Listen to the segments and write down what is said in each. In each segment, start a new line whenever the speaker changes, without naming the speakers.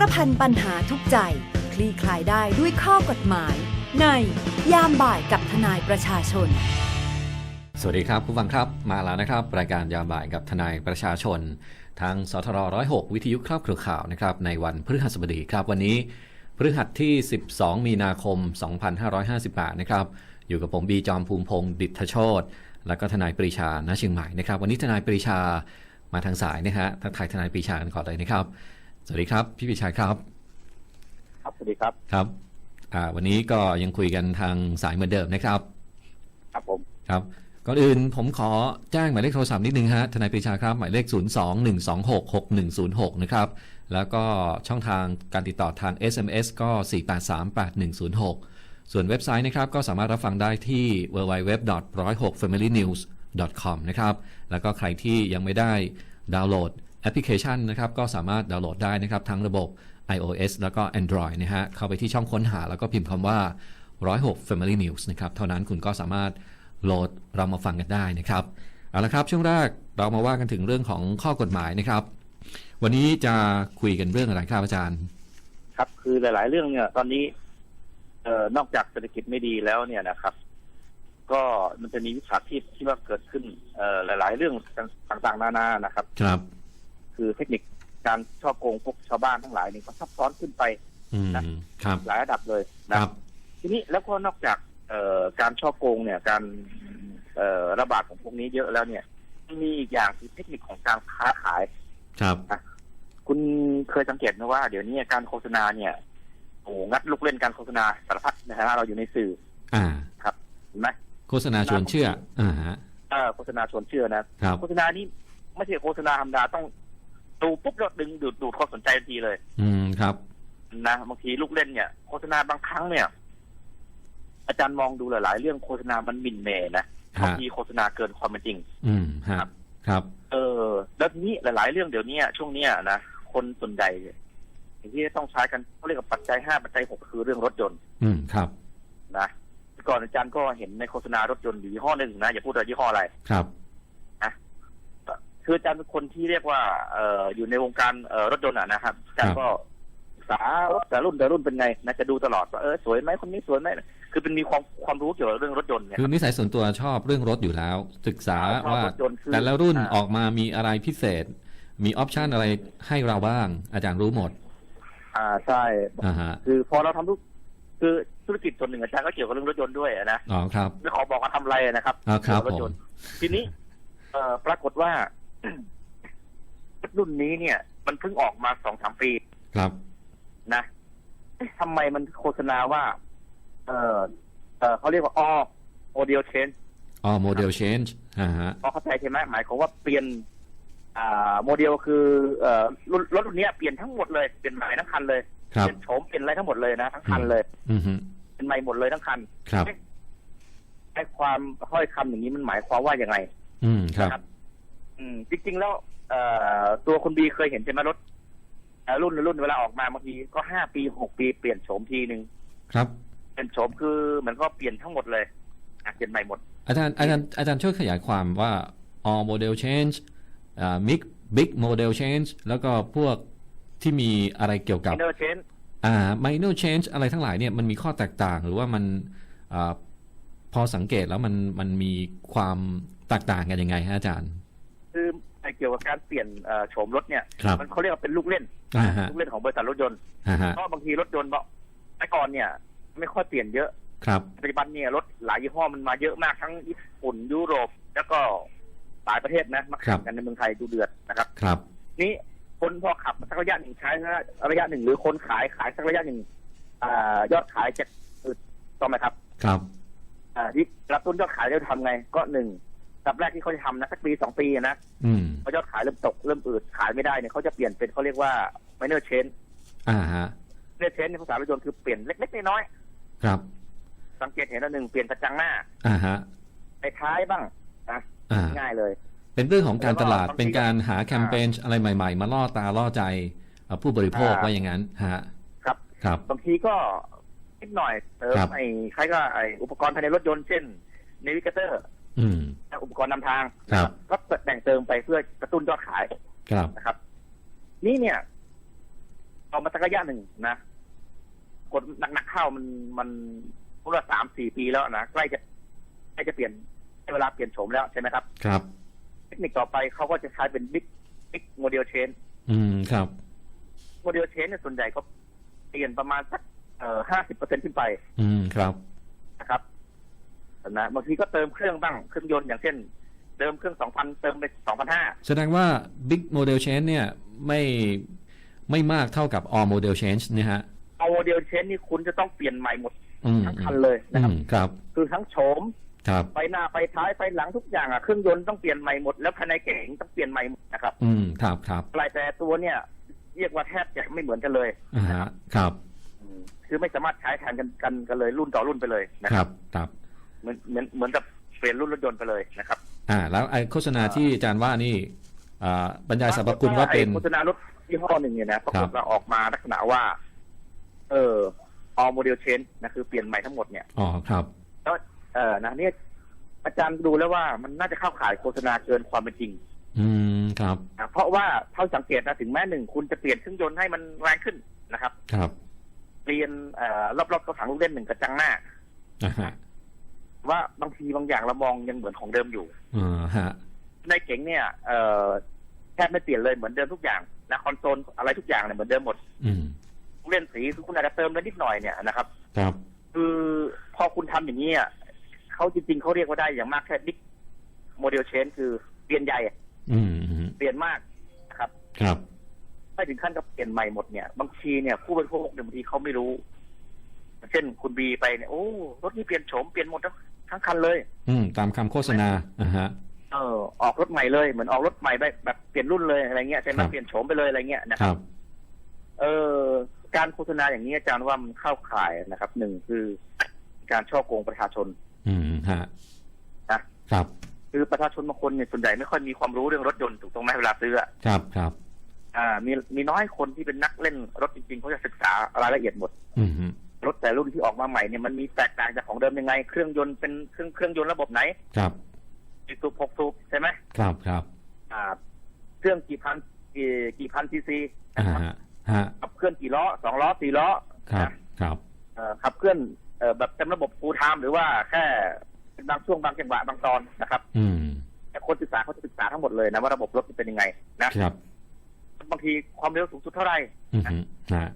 ารพันปัญหาทุกใจ คลี่คลายได้ด้วยข้อกฎหมาย ในยามบ่ายกับทนายประชาชน
สวัสดีครับผู้ฟังครับมาแล้วนะครับ รายการยามบ่ายกับทนายประชาชน ทางสทร106 วิทยุครอบครัวข่าวนะครับในวันพฤหัสบดีครับ วันนี้พฤหัสที่ 12 มีนาคม 2558 นะครับ อยู่กับผมบีจอมภูมิพงศ์ดิษฐโชตแล้วก็ทนายปรีชาณเชียงใหม่นะครับ วันนี้ทนายปรีชามาทางสายนะฮะทักทายทนายปรีชากันก่อนเลยนะครับ สวัสดีครับ พี่ปรีชาครับ
ครับ สวัสดีครับ
ครับ อ่า วันนี้ก็ยังคุยกันทางสายเหมือนเดิมนะครับ
ครับผม
ครับก่อนอื่นผมขอแจ้งหมายเลขโทรศัพท์นิดนึงฮะทนายปรีชาครับ หมายเลข 021266106 นะครับ แล้วก็ช่องทางการติดต่อทาง SMS ก็ 4838106 ส่วนเว็บไซต์นะครับ ก็สามารถรับฟังได้ที่ www.106familynews.com นะครับ แล้วก็ใครที่ยังไม่ได้ดาวน์โหลด แอปพลิเคชันนะครับก็สามารถดาวน์โหลดได้นะครับทั้งระบบ iOS แล้วก็ Android นะฮะเข้าไปที่ช่องค้นหาแล้วก็พิมพ์คำว่า 106 Family News นะครับเท่านั้นคุณก็สามารถโหลดเรามาฟังกันได้นะครับเอาละครับช่วงแรกเรามาว่ากันถึงเรื่องของข้อกฎหมายนะครับ วันนี้จะคุยกันเรื่องอะไรครับอาจารย์
ครับคือหลาย ๆ เรื่องเนี่ยตอนนี้เอ่อนอกจากเศรษฐกิจไม่ดีแล้วเนี่ยนะครับ ก็มันจะมีวิชาชีพที่ว่าเกิดขึ้นเอ่อหลาย ๆ เรื่องต่าง ๆ นานานะครับ
ครับ
คือเทคนิคการช่อโกงพวกชาวบ้านทั้งหลายนี่ก็ซับซ้อนขึ้นไป
อืมครับ
หลายระดับเลย
ค
นะ
รับ
ทีนี้แล้วก็นอกจากเอ่อการช่อโกงเนี่ยการเอ่อระบาดของพวกนี้เยอะแล้วเนี่ยมันมีอีกอย่างคือเทคนิคของการค้าขาย
ครับ
คุณเคยสังเกตไหมว่า เดี๋ยวนี้การโฆษณาเนี่ยโอ้โหงัดลูกเล่นการโฆษณาสารพัดนะฮะเราอยู่ในสื่อ
อ่า
เห็นไหม
โฆษณาชวนเชื่ออ่าฮะ
เออโฆษณาชวนเชื่อนะครับโฆษณานี้ไม่ใช่โฆษณาธรรมดาต้อง ดูปุ๊บแล้วดึงดูดดูดความสนใจทันทีเลย
อืมครับ
นะบางทีลูกเล่นเนี่ยโฆษณาบางครั้งเนี่ย อาจารย์มองดูหลาย ๆ เรื่องโฆษณามันหมิ่นเหมนะ
ฮะ
บางทีโฆษณาเกินความเป็นจริง
อืมฮะครับ
เออ แล้วทีนี้หลาย ๆ เรื่องเดี๋ยวนี้ช่วงเนี้ยนะคนส่วนใหญ่ที่ต้องใช้กันเขาเรียกว่าปัจจัยห้าปัจจัยหกคือเรื่องรถยนต์
อืมครับ
นะก่อนอาจารย์ก็เห็นในโฆษณารถยนต์อยู่ยี่ห้อหนึ่งนะอย่าพูดว่ายี่ห้ออะไร
ครับ
คืออาจารย์เป็นคนที่เรียกว่าเอ่ออยู่ในวงการเอ่อรถยนต์อะนะครับอาจารย์ก็ศึกษารถแต่รุ่นแต่รุ่นเป็นไงนะจะดูตลอดว่าเออสวยไหมคนนี้สวยไหมคือเป็นมีความความรู้เกี่ยวกับเรื่องรถยนต์เนี่ย
คือนิสัยส่วนตัวชอบเรื่องรถอยู่แล้ว ศึกษา
ชอบ
ว่า
รถยนต์คือ
แต่ละรุ่น
อ่า
ออกมามีอะไรพิเศษ มีออปชันอะไรให้เราบ้าง อาจารย์รู้หมด
อ่าใช่
อ่าฮะ
คือพอเราทำทุกคือธุรกิจส่วนหนึ่งอาจารย์ก็เกี่ยวกับเรื่องรถยนต์ด้วยอะนะ
อ๋อครับ
ไม่ขอบอกว่าทำอะไรนะครับ
อ่าครับ
เกี่ยวกั
ผ
รถย
ม
นต์ทีนี้เอ่อปรากฏว่า รุ่นนี้เนี่ย มันเพิ่งออกมาสองสามปี
ครับ
นะเอ๊ะทำไมมันโฆษณาว่า เออเออเขาเรียกว่าออโมเดลเชน
อ๋อโมเดล change อ่าฮะ
พอเข้าใจใช่ไหมหมายความว่าเปลี่ยน อ่า โมเดลคือเอ่อรถรถรุ่นเนี้ยเปลี่ยนทั้งหมดเลยเปลี่ยนใหม่ทั้งคันเลย
ครั
เป
บ
ลี่ยนโฉมเปลี่ยนอะไรทั้งหมดเลยนะทั้งคันเลย
อือฮึ
เป็นใหม่หมดเลยทั้งคัน
ครับ
ไอ้ความห้อยคำอย่างนี้มันหมายความว่ายังไง
อืมครับ
นะครับ อืมจริงๆแล้วเอ่อตัวคุณบีเคยเห็นใช่ไหมรถเอ่อรุ่นรุ่นเวลาออกมาบางทีก็ห้าปีหกปีเปลี่ยนโฉมทีหนึ่ง
ครับ
เปลี่ยนโฉมคือเหมือนก็เปลี่ยนทั้งหมดเลยอะเปลี่ยนใหม่หมด
อาจารย์อาจารย์อาจารย์ช่วยขยายความว่า all model change อ่า big big model change แล้วก็พวกที่มีอะไรเกี่ยวกับ
minor change
อ่า minor change อะไรทั้งหลายเนี่ยมันมีข้อแตกต่างหรือว่ามันอาพอสังเกตแล้วมันมันมีความแตกต่างกันยังไงฮะอาจารย์
คือไอ้เกี่ยวกับการเปลี่ยนเอ่อโฉมรถเนี่ย
ครับ
มันเขาเรียกว่าเป็นลูกเล่น
อ่าฮะ
ลูกเล่นของบริษัทรถยนต์
อ่าฮะ
เพราะบางทีรถยนต์บอกแต่ก่อนเนี่ย ไม่ค่อยเปลี่ยนเยอะ
ครับ
ปัจจุบันเนี่ยรถหลายยี่ห้อมันมาเยอะมากทั้งญี่ปุ่นยุโรป แล้วก็หลายประเทศนะมาแข่งกันในเมืองไทยดูเดือดนะครับ
ครับ
นี้คนพอขับสักระยะหนึ่งใช้สักระยะหนึ่งหรือคนขายขายสักระยะหนึ่งอ่ายอดขายจะอืดต้องไหมครับ
ครับ
อ่าที่รับต้นยอดขายจะทำไงก็หนึ่ง สัปแรกที่เขาจะทำนะสักปีสองปีนะ
อืม
พอยอดขายเริ่มตกเริ่มอืดขายไม่ได้เนี่ยเขาจะเปลี่ยนเป็นเขาเรียกว่า minor change
อ่าฮะ
minor change ในภาษารถยนต์คือเปลี่ยนเล็กๆน้อย
ครับ
ๆสังเกตเห็นอันหนึ่งเปลี่ยนกระจังหน้า
อ่าฮะ
ในท้ายบ้างนะ
อ่า
ง่ายเลย
เป็นเรื่องของการตลาด
แล้วก็
เป็นการหาแคมเปญอะไรใหม่ ๆ มาล่อตาล่อใจเอ่อผู้บริโภค
อ่า
ว่าอย่างนั้นฮะ
ครับ
ครับ
บางทีก็นิดหน่อยเติม
ครับ
ไอ้ใครก็ไอ้อุปกรณ์ภายในรถยนต์เช่น navigator
อืม
อุปกรณ์นำทาง
ครับ
ก็แต่งเติมไปเพื่อกระตุ้นยอดขาย
ครับ
นะครับ นี่เนี่ยเอามาสักระยะหนึ่งนะกดหนักๆเข้ามันมันพูดว่าสามสี่ปีแล้วนะใกล้จะใกล้จะเปลี่ยนใกล้เวลาเปลี่ยนโฉมแล้วใช่ไหมครับ
ครับ
เทคนิคต่อไปเขาก็จะใช้เป็นบิ๊กบิ๊กโมเดลเชน
อืมครับ
โมเดลเชนเนี่ยส่วนใหญ่ก็เปลี่ยนประมาณสักเอ่อห้าสิบเปอร์เซ็นขึ้นไป
อืมครับ
นะครับ นะบางทีก็เติมเครื่องบ้างเครื่องยนต์อย่างเช่น เติมเครื่องสองพันเติมไปสองพันห้า
แสดงว่า Big Model Change เนี่ยไม่ไม่มากเท่ากับ All Model Change เนี่ยฮะ
เอาโมเดลเชนนี่คุณจะต้องเปลี่ยนใหม่หมด
อืม
ทั้งคันเลยนะครับ
อืมครับ
คือทั้งโฉม
ครับ
ไฟหน้าไฟท้ายไฟหลังทุกอย่างอะเครื่องยนต์ต้องเปลี่ยนใหม่หมดแล้วภายในเก๋งต้องเปลี่ยนใหม่หมดนะครับ
อืมครับครับ
หลายแต่ตัวเนี่ย เรียกว่าแทบจะไม่เหมือนกันเลย
อ่าฮะครับ
อืมคือไม่สามารถใช้แทนกันกันกันเลยรุ่นต่อรุ่นไปเลยนะ
ค
ค
รั
รั
บบครับ
เหมือนเหมือนเหมือนกับเปลี่ยนรุ่นรถยนต์ไปเลยนะครับ
อ่า แล้วไอ้โฆษณาที่อาจารย์ว่านี่อ่าบรรยายสรรพคุณว่าเป็น
ไอ้โฆษณารถยี่ห้อหนึ่งเนี่ยนะปรากฏ
ครับ
ว่าออกมาลักษณะว่า เออออโมเดลเชนนะคือเปลี่ยนใหม่ทั้งหมดเนี่ย
อ๋อครับ
แล้วเออนะเนี่ยอาจารย์ดูแล้วว่ามันน่าจะเข้าข่ายโฆษณาเกินความเป็นจริง
อืมครับ
นะเพราะว่าเท่าสังเกตนะถึงแม้หนึ่งคุณจะเปลี่ยนเครื่องยนต์ให้มันแรงขึ้นนะครับ
ครับ
เปลี่ยนเอ่อรอบๆกระถางลูกเล่นหนึ่งกระจังหน้า
อ่าฮะ
ว่าบางทีบางอย่างเรามองยังเหมือนของเดิมอยู่
อ่าฮะ
ในเก๋งเนี่ยเอ่อแทบไม่เปลี่ยนเลยเหมือนเดิมทุกอย่างนะคอนโซลอะไรทุกอย่างเนี่ยเหมือนเดิมหมด
อืม
ลูกเล่นสีคือคุณอาจจะเติมแล้วนิดหน่อยเนี่ยนะครับ
ครับ
คือพอคุณทำอย่างนี้อะเขาจริงๆเขาเรียกว่าได้อย่างมากแค่บิ๊กโมเดลเชนคือเปลี่ยนใหญ่
อืมอืม
เปลี่ยนมากนะครับ
ครับ
ไม่ถึงขั้นกับเปลี่ยนใหม่หมดเนี่ยบางทีเนี่ยผู้บริโภคเนี่ยบางทีเขาไม่รู้ เช่นคุณบีไปเนี่ยโอ้รถนี้เปลี่ยนโฉมเปลี่ยนหมดทั้ง ทั้งคันเลย
อืม ตามคำโฆษณาอ่าฮะ
เออออกรถใหม่เลยเหมือนออกรถใหม่แบบแบบเปลี่ยนรุ่นเลยอะไรเงี้ยใช่ไหม
ครับ
เปลี่ยนโฉมไปเลยอะไรเงี้ยนะ
ค
ค
รั
รับบเออการโฆษณาอย่างนี้อาจารย์ว่ามันเข้าข่ายนะครับหนึ่งคือการช่อโกงประชาชน
อืมฮะ
นะ
ครับ
คือประชาชนบางคนเนี่ยส่วนใหญ่ไม่ค่อยมีความรู้เรื่องรถยนต์ถูกต้องไหมเวลาซื้ออะ
ครับครับ
อ่า มีมีน้อยคนที่เป็นนักเล่นรถจริงๆเขาจะศึกษารายละเอียดหมด
อืม
รถแต่รุ่นที่ออกมาใหม่เนี่ยมันมีแตกต่างจากของเดิมยังไง เครื่องยนต์เป็นเครื่องเครื่องยนต์ระบบไหน
ครับ
กี่สูบหกสูบใช่ไหม
ครับครับ
อ่าเครื่องกี่พันกี่กี่พันซีซี
อ่า
นะครับ
ฮะฮะ
ขับเคลื่อนกี่ล้อสองล้อสี่ล้อ
ครับ
นะครับเอ่อขับเคลื่อนเอ่อแบบเต็มระบบฟูลไทม์หรือว่าแค่เป็นบางช่วงบางจังหวะบางตอนนะครับ
อืม
แต่คนศึกษาเขาจะศึกษาทั้งหมดเลยนะว่าระบบรถมันเป็นยังไงนะครับบางทีความเร็วสูงสุดเท่าไหร่
อืมฮะ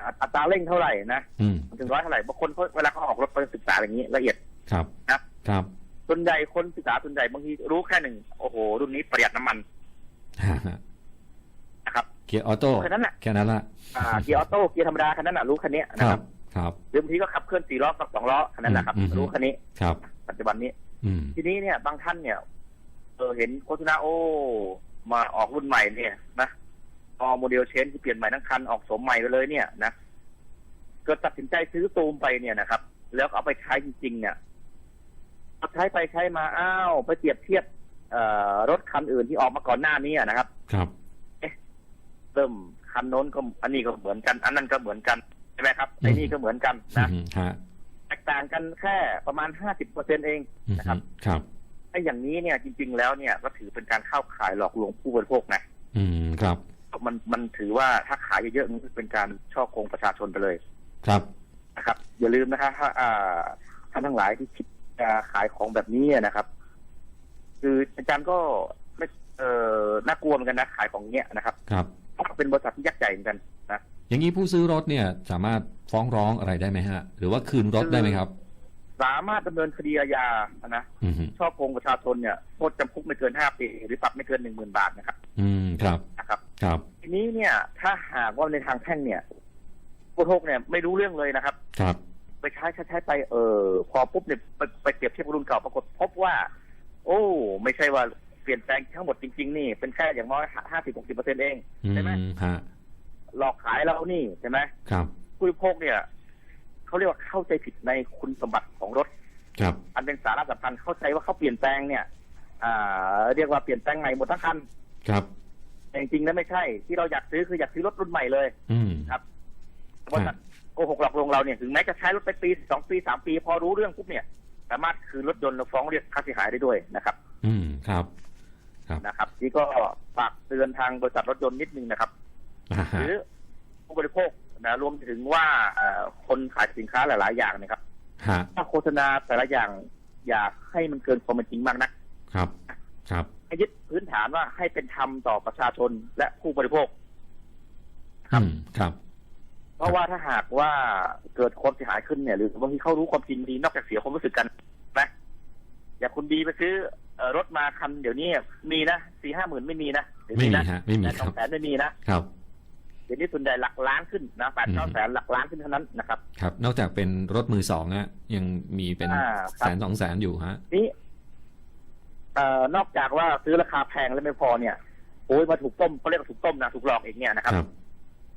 อัอัตราเร่งเท่าไหร่นะ
อืม
ถึงร้อยเท่าไหร่บางคนเขาเวลาเขาออกรถเขาจะศึกษาอย่างนี้ละเอียด
ครับ
ครับ
ครับ
ส่วนใหญ่คนศึกษาส่วนใหญ่บางทีรู้แค่หนึ่งโอ้โห รุ่นนี้ประหยัดน้ำมัน
ฮะฮะ
นะครับ
เกียร์ออโต้
แค่นั้นแหละ
แค่นั้นละ
อ่าเกียร์ออโต้เกียร์ธรรมดาคันนั้นน่ะรู้คันนี้ย
ค
นะ
รั
ครับบ
ครับ
หรือบางทีก็ขับเคลื่อนสี่ล้อกับสองล้อคันนั้นแหละครับ
อืมอืม
รู้คันนี้
ครับ
ปัจจุบันนี้
อืม
ทีนี้เนี่ย บางท่านเนี่ยเออเห็นโฆษณาโอ้มาออกรุ่นใหม่เนี่ยนะ ออโมเดลเชนที่เปลี่ยนใหม่ทั้งคันออกโสมใหม่ไปเลยเนี่ยนะเกิดตัดสินใจซื้อตูมไปเนี่ยนะครับ แล้วก็เอาไปใช้จริง ๆ เนี่ยเอาใช้ไปใช้มาอ้าวไปเปรียบเทียบเอ่อรถคันอื่นที่ออกมาก่อนหน้านี้อะนะครับ
ครับ
เริ่มคันโน้นก็อันนี้ก็เหมือนกัน อันนั้นก็เหมือนกันใช่ไหมครับไอ้นี่ก็เหมือนกัน
อื
นะ
มฮะ
แตกต่างกันแค่ประมาณห้าสิบเปอร์เซ็นเอง
อืม
นะครับ
ครับ
ไอ้อย่างนี้เนี่ยจริง ๆ แล้วเนี่ยก็ถือเป็นการเข้าขายหลอกลวงผู้บริโภคนะ
อืมครับ
มันมันถือว่าถ้าขายเยอะๆมันเป็นการช่อโกงประชาชนไปเลย
ครับ
นะครับ อย่าลืมนะคะถ้าอ่าท่านทั้งหลายที่คิดจะขายของแบบนี้นะครับ คืออาจารย์ก็ไม่เออน่ากลัวเหมือนกันนะขายของเนี้ยนะครับ
ครับ
เพราะเป็นบริษัทที่ยักษ์ใหญ่เหมือนกันนะ
อย่างนี้ผู้ซื้อรถเนี่ยสามารถฟ้องร้องอะไรได้ไหมฮะ หรือว่าคืนรถได้ไหมครับ
สามารถดำเนินคดีอาญานะ
อืม
ช่อโกงประชาชนเนี่ยโทษจำคุกไม่เกินห้าปีหรือปรับไม่เกินหนึ่งหมื่นบาทนะครับ
อืมครับ
นะครับ
ครับ
ทีนี้เนี่ย ถ้าหากว่าในทางแพ่งเนี่ยผู้บริโภคเนี่ยไม่รู้เรื่องเลยนะครับ
ครับ
ไปใช้ใช้ใช้ไปเออพอปุ๊บเนี่ยไปไปเปรียบเทียบกับรุ่นเก่าปรากฏพบว่า โอ้ ไม่ใช่ว่าเปลี่ยนแปลงทั้งหมดจริง ๆ นี่ เป็นแค่อย่างน้อยห้าสิบหกสิบเปอร์เซ็นต์เอง
อื
ใช่ไหม
มฮะ
หลอกขายเรานี่ใช่ไหม
ครับ
ผู้บริโภคเนี่ยเขาเรียกว่าเข้าใจผิดในคุณสมบัติของรถ
ครับ
อันเป็นสาระสำคัญเข้าใจว่าเขาเปลี่ยนแปลงเนี่ย อ่า เรียกว่าเปลี่ยนแปลงใหม่หมดทั้งคัน
ครับ
แต่จริงๆแล้วไม่ใช่ ที่เราอยากซื้อคืออยากซื้อรถรุ่นใหม่เลย
อืม
ครับบริษัทโกหกหลอกลวงเราเนี่ยถึงแม้จะใช้รถไปปีสองปีสามปี พอรู้เรื่องปุ๊บเนี่ย สามารถคืนรถยนต์เราฟ้องเรียกค่าเสียหายได้ด้วยนะครับ
อืมครับ ครับ
นะครับนี่ก็ฝากเตือนทางบริษัทรถยนต์นิดนึงนะครับ
อ่า
ห
ฮะ
รือผู้ผู้บริโภคนะรวมถึงว่าเอ่อคนขายสินค้าหลาย ๆ อย่างนะครับ
ฮะ
ถ้าโฆษณาแต่ละอย่างอยากให้มันเกินความเป็นจริงมากนัก
ครับ ครับ
ให้ยึดพื้นฐานว่าให้เป็นธรรมต่อประชาชนและผู้บริโภค ครับ
อืมครับ
เพราะว่าถ้าหากว่าเกิดความเสียหายขึ้นเนี่ย หรือบางทีเขารู้ความจริงดีนอกจากเสียความรู้สึกกันนะอย่างคุณดีไปซื้อเอ่อรถมาคันเดี๋ยวนี้มีนะสี่ห้าหมื่นไม่มีนะเดี๋ยว
ไม่
นี้
มี
นะ
ฮะไม่มี
แต่
ค
ส
รั
อบงแสนไม่มีนะครับเดี๋ยวนี้ส่วนใหญ่หลักล้านขึ้นนะแปดเก้า
อืม
แสนหลักล้านขึ้นเท่านั้นนะครับ
ครับ นอกจากเป็นรถมือสองอะยังมีเป็น
อ่าค
แส
รับ
นสองแสนอยู่ฮะ
นี้ เอ่อนอกจากว่าซื้อราคาแพงแล้วไม่พอเนี่ยโอ้ยมาถูกต้มเขาเรียกว่าถูกต้มนะถูกหลอกเองเนี่ยนะครับ
ครับ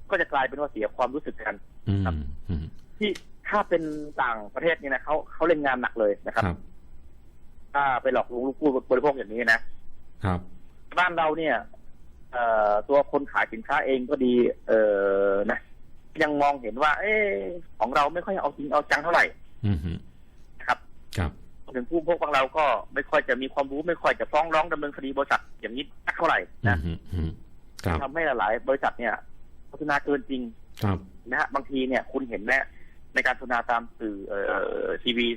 ก็จะกลายเป็นว่าเสียความรู้สึกกัน
อืม
ครับ
อืม
ที่ถ้าเป็นต่างประเทศเนี่ยนะเขาเขาเล่นงานหนักเลยนะครับ
ครับ
ถ้าไปหลอกลวงลูกผู้บริโภคอย่างนี้นะครับบ้านเราเนี่ย เอ่อตัวคนขายสินค้าเองก็ดี เออนะยังมองเห็นว่า เออของเราไม่ค่อยเอาจริงเอาจังเท่าไหร่
อืมฮึ
นะครับ
ครับ
ถึงผู้บริโภคของเราก็ไม่ค่อยจะมีความรู้ไม่ค่อยจะฟ้องร้องดำเนินคดีบริษัทอย่างนี้สักเท่าไหร่
อื
นะ
มฮึอืมครับ
ทำให้หลาย ๆ บริษัทเนี่ยโฆษณาเกินจริง
ครับ
นะฮะบางทีเนี่ยคุณเห็นแน่ในการโฆษณาตามสื่อเอ่อทีวี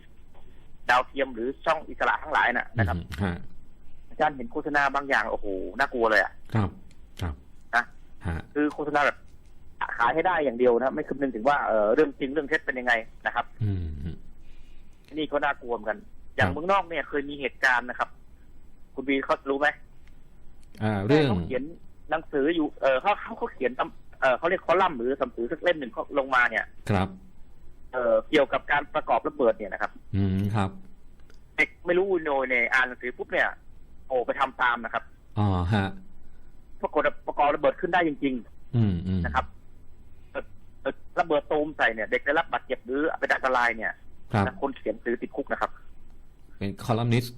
ดาวเทียมหรือช่องอิสระทั้งหลายน่ะนะครับ
อืมฮะ
อาจารย์เห็นโฆษณาบางอย่างโอ้โหน่ากลัวเลยอะ
ครับครับ
นะ
ฮะ
คือโฆษณาแบบขายให้ได้อย่างเดียวนะไม่คำนึงถึงว่าเออเรื่องจริงเรื่องเท็จเป็นยังไงนะครับ
อืมฮึ
นี่ก็น่ากลัวเหมือนกัน อย่าง
ครับ
เมืองนอกเนี่ยเคยมีเหตุการณ์นะครับ คุณบีเขารู้ไหม
อ่า เรื่อง
เขาเขียนหนังสืออยู่เออเขาเขาเขาเขียนตำเออเขาเรียกคอลัมน์หรือหนังสือสักเล่มหนึ่งเขาลงมาเนี่ย
ครับ
เออเกี่ยวกับการประกอบระเบิดเนี่ยนะครับ
อืมครับ
เด็กไม่รู้โนยเนี่ยอ่านหนังสือปุ๊บเนี่ยโอ้ไปทำตามนะครับ
อ๋อฮะ
ปรากฏว่าประกอบระเบิดขึ้นได้จริง
อืมอืม
ๆนะครับเอ่อเอ่อระเบิดตูมใส่เนี่ย เด็กได้รับบาดเจ็บหรือเป็นอันตรายเนี่ย
ครับ
นะคนเขียนซื้อติดคุกนะครับ
เป็นคอลัมนิสต์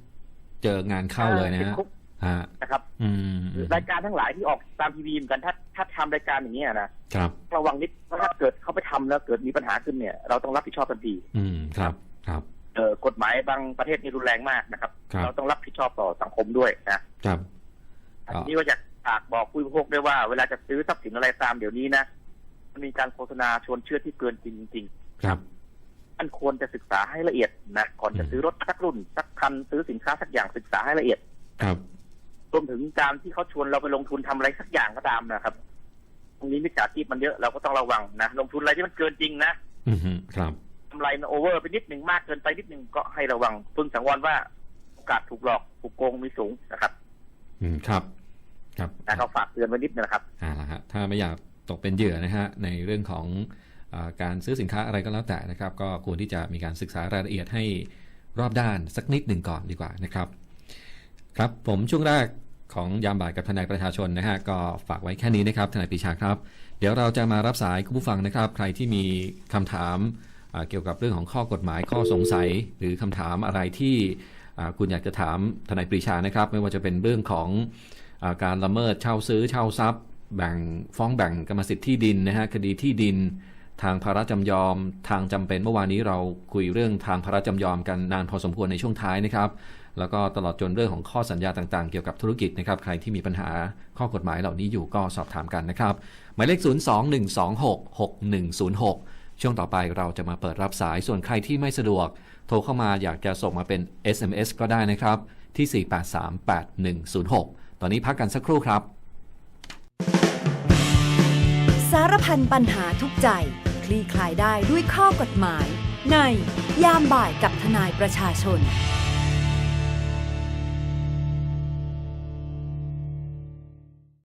เจองานเข้าเลยนะ
ติด
ฮะ
คุก
ฮะ
นะครับ
อืมอืม
รายการทั้งหลายที่ออกตามทีวีเหมือนกันถ้าถ้าทำรายการอย่างเงี้ยนะครับ ระวังนิดเพราะถ้าเกิดเขาไปทำแล้วเกิดมีปัญหาขึ้นเนี่ย เราต้องรับผิดชอบทันที
อืมครับ ครับ
เออกฎหมายบางประเทศนี่รุนแรงมากนะครับ
ครับ
เราต้องรับผิดชอบต่อสังคมด้วยนะครับ
อ๋อ
ทีนี้ว่าอยากฝากบอกผู้บริโภคด้วยว่าเวลาจะซื้อทรัพย์สินอะไรตามเดี๋ยวนี้นะมันมีการโฆษณาชวนเชื่อที่เกินจริงจริง
ครับ
ๆ มันควรจะศึกษาให้ละเอียดนะก่อนจะ
อืม
ซื้อรถสักรุ่นสักคันซื้อสินค้าสักอย่างศึกษาให้ละเอียด
ครับ
รวมถึงการที่เขาชวนเราไปลงทุนทำอะไรสักอย่างก็ตามนะครับ ตรงนี้มิจฉาชีพมันเยอะเราก็ต้องระวังนะลงทุนอะไรที่มันเกินจริงนะ
อืมฮึครับ
กำไรมันโอเวอร์ไปนิดหนึ่งมากเกินไปนิดหนึ่งก็ให้ระวังพึงสังวรว่าโอกาสถูกหลอกถูกโกงมีสูงนะครับ
อืมครับ ครับ
นะเขาฝากเตือนไว้นิดนึงนะครับ
อ่าละฮะถ้าไม่อยากตกเป็นเหยื่อนะฮะในเรื่องของอา การซื้อสินค้าอะไรก็แล้วแต่นะครับ ก็ควรที่จะมีการศึกษารายละเอียดให้รอบด้านสักนิดหนึ่งก่อนดีกว่านะครับ ครับผมช่วงแรกของยามบ่ายกับทนายประชาชนนะฮะก็ฝากไว้แค่นี้นะครับทนายปรีชาครับ เดี๋ยวเราจะมารับสายคุณผู้ฟังนะครับ ใครที่มีคำถามเกี่ยวกับเรื่องของข้อกฎหมายข้อสงสัย หรือคำถามอะไรที่คุณอยากจะถามทนายปรีชานะครับ ไม่ว่าจะเป็นเรื่องของอาการละเมิดเช่าซื้อเช่าทรัพย์ แบ่งฟ้องแบ่งกรรมสิทธิ์ที่ดินนะฮะคดีที่ดิน ทางภาระจำยอม ทางจำเป็นเมื่อวานนี้เราคุยเรื่องทางภาระจำยอมกันนานพอสมควรในช่วงท้ายนะครับ แล้วก็ตลอดจนเรื่องของข้อสัญญาต่างๆ เกี่ยวกับธุรกิจนะครับ ใครที่มีปัญหาข้อกฎหมายเหล่านี้อยู่ก็สอบถามกันนะครับ หมายเลข 021266106 ช่วงต่อไปเราจะมาเปิดรับสายส่วนใครที่ไม่สะดวก โทรเข้ามาอยากจะส่งมาเป็น SMS ก็ได้นะครับที่ 4838106 ตอนนี้พักกันสักครู่ครับ
สารพันปัญหาทุกใจ คลี่คลายได้ด้วยข้อกฎหมาย ในยามบ่ายกับทนายประชาชน